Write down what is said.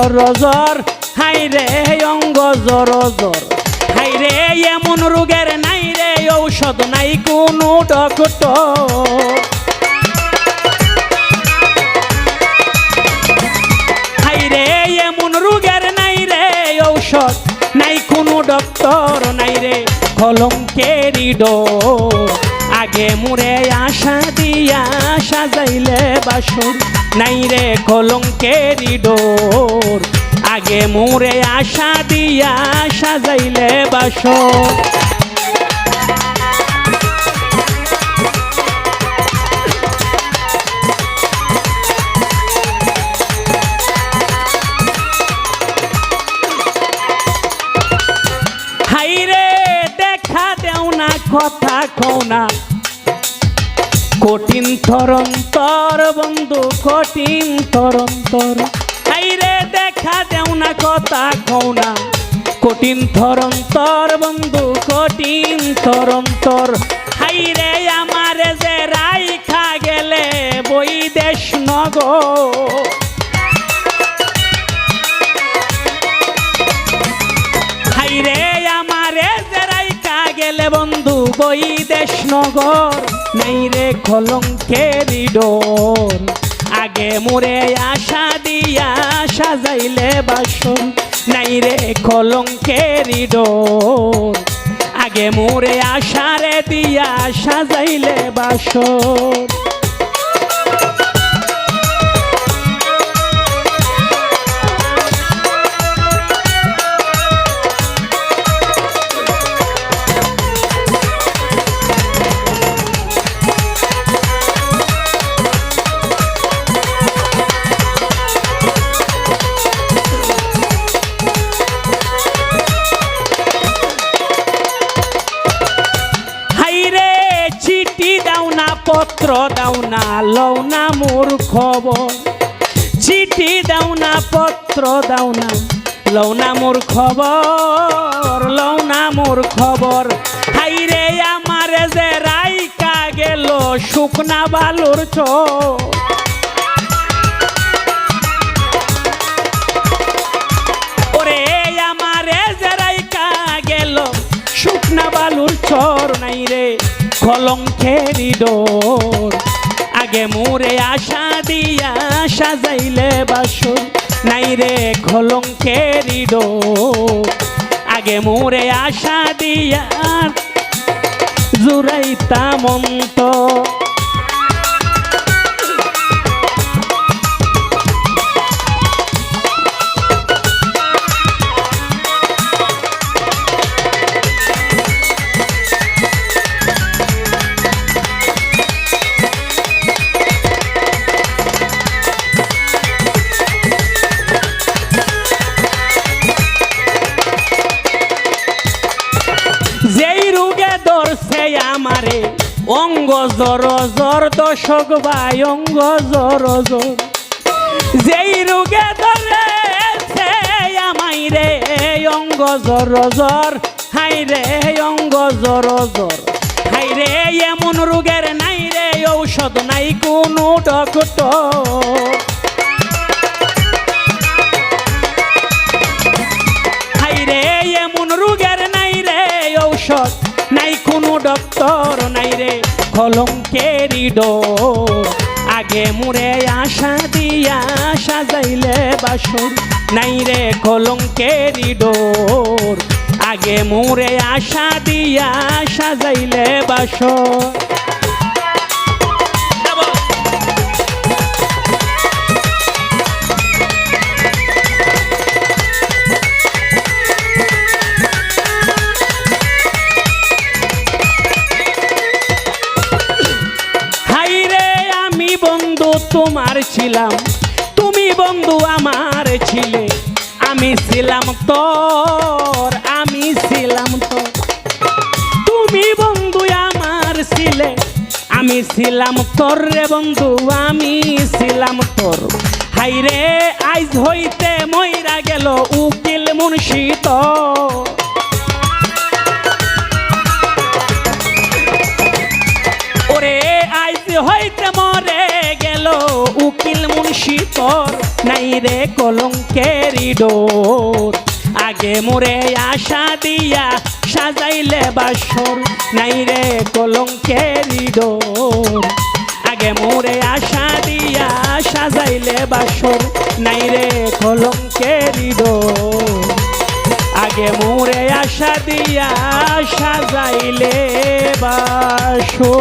রজর, high রে অঙ্গ জর জর হাই রে, এমন রোগের নাই রে, ঔষধ নাই কোনো ডক্টর। হাই রে, এমন রোগের নাই রে, ঔষধ নাই কোনো ডক্টর নাই রে কলঙ্কেরি ডোর। আগে মুরে আশা দিয়া সাজাইলে বাসর নাই রে কলঙ্কেরি ডোর। আগে মোরে আশা দিয়া সাজাইলে দেও কথা কও না। কঠিন তরন্তর, বন্ধু, কঠিন তরন্তর। রে দেখা দেও না কথা কও না। কঠিন তরন্তর, বন্ধু, কঠিন তরন্তর। হাইরে আমার যে রাইখা গেলে বৈদেশ নগর। বই দেশ নগর নেই রে কলঙ্কের ডোর। আগে মোরে আশা দিয়া সাজাইলে বাসন, নাই রে কলঙ্কের ডোর। আগে মোরে আশারে দিয়া সাজাইলে বাসন। পত্র দাও না, লও না মোর খবর। চিঠি দাও না, পত্র দাও না, লও না মোর খবর, লও না মোর খবর। হাইরে আমার যে রাইকা গেল, শুকনা বালুর চোর। কলঙ্কেরি ডোর আগে মোরে আশা দিয়া সাজাইলে বাসন নাই রে কলঙ্কেরি ডোর আগে মোরে আশা দিয়া জুরাইতা মন্ত অঙ্গ জর জর, দশক ভাই অঙ্গ জর জর। যেই রোগে ধরেছে আমাই রে, অঙ্গ জর জর। হাই রে, অঙ্গ জর জর। হাই রে, এমন রোগের নাই রে, ঔষধ নাই কোনো ডক্টর। হাইরে এমন রোগের নাই রে, ঔষধ নাই কোনো ডক্টর রে কলঙ্কেরি ডোর। আগে মুরে আশা দিয়া সাজাইলে বাসুর, নাই রে কলঙ্কেরি আগে মুরে আশা দিয়া সাজাইলে বাসর। বন্ধু তোমার ছিলাম। তুমি বন্ধু আমার ছিলে। আমি ছিলাম তোর, আমি ছিলাম তোর। তুমি বন্ধু আমার ছিলে। আমি ছিলাম তোর রে বন্ধু, আমি ছিলাম তোর। হাইরে আইজ হইতে মইরা গেল উকিল মুন্সি তোর। রে কলঙ্কেরি ডোর আগে মোরে আশা দিয়া সাজাইলে বাসর, নাই রে কলঙ্কেরি ডোর আগে মোরে আশা দিয়া সাজাইলে বাসর, নাই রে কলঙ্কেরি ডোর আগে মোরে আশা দিয়া সাজাইলে বাসর।